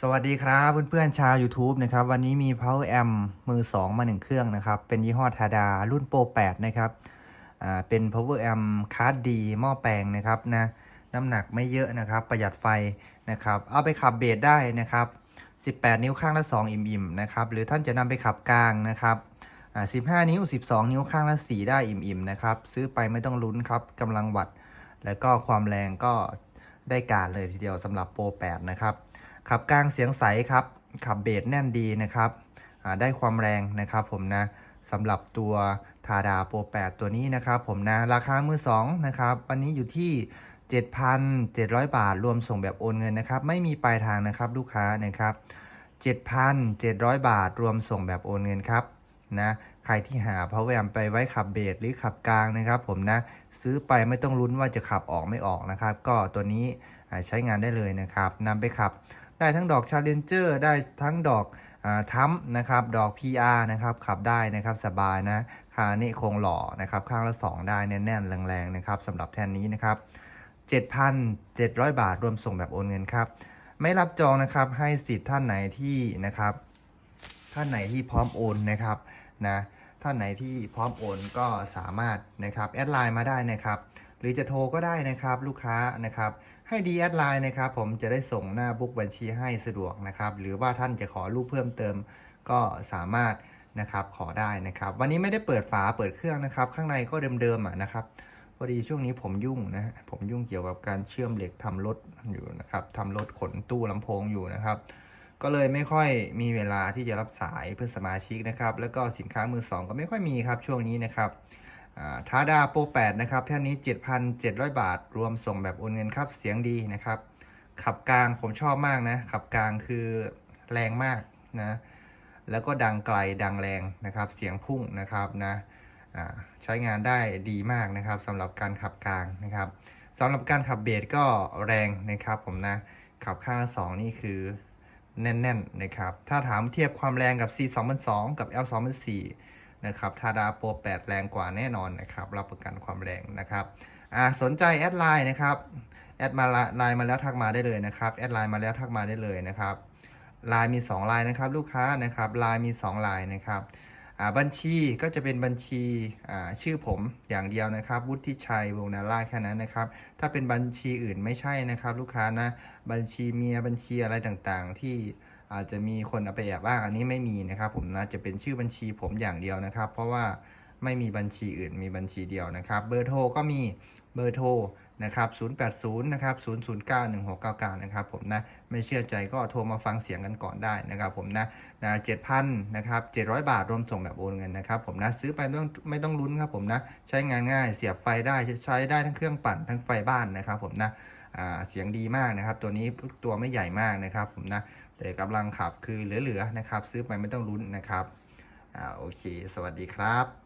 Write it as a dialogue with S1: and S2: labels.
S1: สวัสดีครับเพื่อนๆชาว YouTube นะครับ วันนี้มี Power Amp มือ 2 มา 1 เครื่องนะครับ เป็นยี่ห้อทาดารุ่นโปร8นะครับอ่าเป็น Power Amp คาร์ดดีหม้อแปลงนะครับนะน้ำหนักไม่เยอะนะครับ ประหยัดไฟนะครับ เอาไปขับเบสได้นะครับ 18 นิ้วข้างละ 2 อิ่มๆนะครับหรือท่านจะนำไปขับกลางนะครับอ่า15 นิ้ว 12 นิ้วข้างละ 4 ได้อิ่มๆนะครับซื้อไปไม่ต้องลุ้นครับกำลังวัด แล้วก็ความแรงก็ได้การเลยทีเดียวสำหรับโปร8นะครับ ขับกลางเสียงใสครับ ขับเบสแน่นดีนะครับ ได้ความแรงนะครับผมนะสำหรับตัวทาดาโปร8ตัวนี้นะครับผมนะราคามือ2นะครับวันนี้อยู่ที่ 7,700 บาท รวมส่งแบบโอนเงินนะครับ ไม่มีปลายทางนะครับลูกค้านะครับ 7,700 บาท รวมส่งแบบโอนเงินครับนะใครที่หาพาวเวอร์ไปไว้ขับเบสหรือขับกลางนะครับ ผมนะซื้อไปไม่ต้องลุ้นว่าจะขับออกไม่ออกนะครับ ก็ตัวนี้ใช้งานได้เลยนะครับนำไปขับ ได้ทั้งดอก Challenger ได้ทั้งดอกอทัมนะครับ ดอก PR นะครับ ขับได้นะครับสบายนะคานี่คงหล่อนะครับ ข้างละ 2 ได้แน่นๆ แรงๆนะครับสำหรับแทนนี้นะครับ 7,700 บาทรวมส่งแบบโอนเงินครับ ไม่รับจองนะครับให้สิทธิ์ท่านไหนที่นะครับ ท่านไหนที่พร้อมโอนนะครับนะท่านไหนที่พร้อมโอนก็สามารถนะครับแอดไลน์มาได้นะครับ หรือจะโทรก็ได้นะครับลูกค้านะครับให้ดีแอดไลน์นะครับผมจะได้ส่งหน้าบุ๊กบัญชีให้สะดวกนะครับ หรือว่าท่านจะขอรูปเพิ่มเติมก็สามารถนะครับขอได้นะครับ วันนี้ไม่ได้เปิดฝาเปิดเครื่องนะครับ ข้างในก็เดิมๆนะครับพอดีช่วงนี้ผมยุ่งนะผมยุ่งเกี่ยวกับการเชื่อมเหล็กทำรถอยู่นะครับทำรถขนตู้ลำโพงอยู่นะครับ ก็เลยไม่ค่อยมีเวลาที่จะรับสายเพื่อนสมาชิกนะครับ แล้วก็สินค้ามือสองก็ไม่ค่อยมีครับช่วงนี้นะครับ ทาดาโปร8นะครับแท่นนี้ 7,700 บาท รวมส่งแบบโอนเงินครับเสียงดีนะครับ ขับกลางผมชอบมากนะ ขับกลางคือแรงมากนะ แล้วก็ดังไกลดังแรงนะครับ เสียงพุ่งนะครับนะใช้งานได้ดีมากนะครับสำหรับการขับกลางนะครับสำหรับการขับเบสก็แรงนะครับผมนะ ขับข้างละสองนี่คือแน่นๆนะครับ ถ้าถามเทียบความแรงกับ C 2 0 0 กับ L 2 0 0 นะครับทาดาโปร8 แรงกว่าแน่นอนนะครับรับประกันความแรงนะครับอ่าสนใจแอดไลน์นะครับแอดมาไลน์มาแล้วทักมาได้เลยนะครับแอดไลน์มาแล้วทักมาได้เลยนะครับไลน์มี2ไลน์นะครับลูกค้านะครับไลน์มี2ไลน์นะครับอ่าบัญชีก็จะเป็นบัญชีอ่าชื่อผมอย่างเดียวนะครับ วุฒิชัยวงนาราแค่นั้นนะครับ ถ้าเป็นบัญชีอื่นไม่ใช่นะครับ ลูกค้านะบัญชีเมียบัญชีอะไรต่างๆ ที่ อาจจะมีคนเอาไปแอบอ้างอันนี้ไม่มีนะครับ ผมนะจะเป็นชื่อบัญชีผมอย่างเดียวนะครับ เพราะว่าไม่มีบัญชีอื่นมีบัญชีเดียวนะครับ เบอร์โทรก็มีเบอร์โทรนะครับ 080 นะครับ 009 1699 นะครับผมนะ ไม่เชื่อใจก็โทรมาฟังเสียงกันก่อนได้นะครับผมนะนะ7,000 นะครับ 700 บาทรวมส่งแบบโอนเงินนะครับผมนะ ซื้อไปไม่ต้องไม่ต้องลุ้นครับผมนะ ใช้งานง่าย เสียบไฟได้ใช้ได้ทั้งเครื่องปั่นทั้งไฟบ้านนะครับผมนะเสียงดีมากนะครับ ตัวนี้ตัวไม่ใหญ่มากนะครับผมนะ แต่กำลังขับคือเหลือๆนะครับ ซื้อไปไม่ต้องลุ้นนะครับอ่าโอเค สวัสดีครับ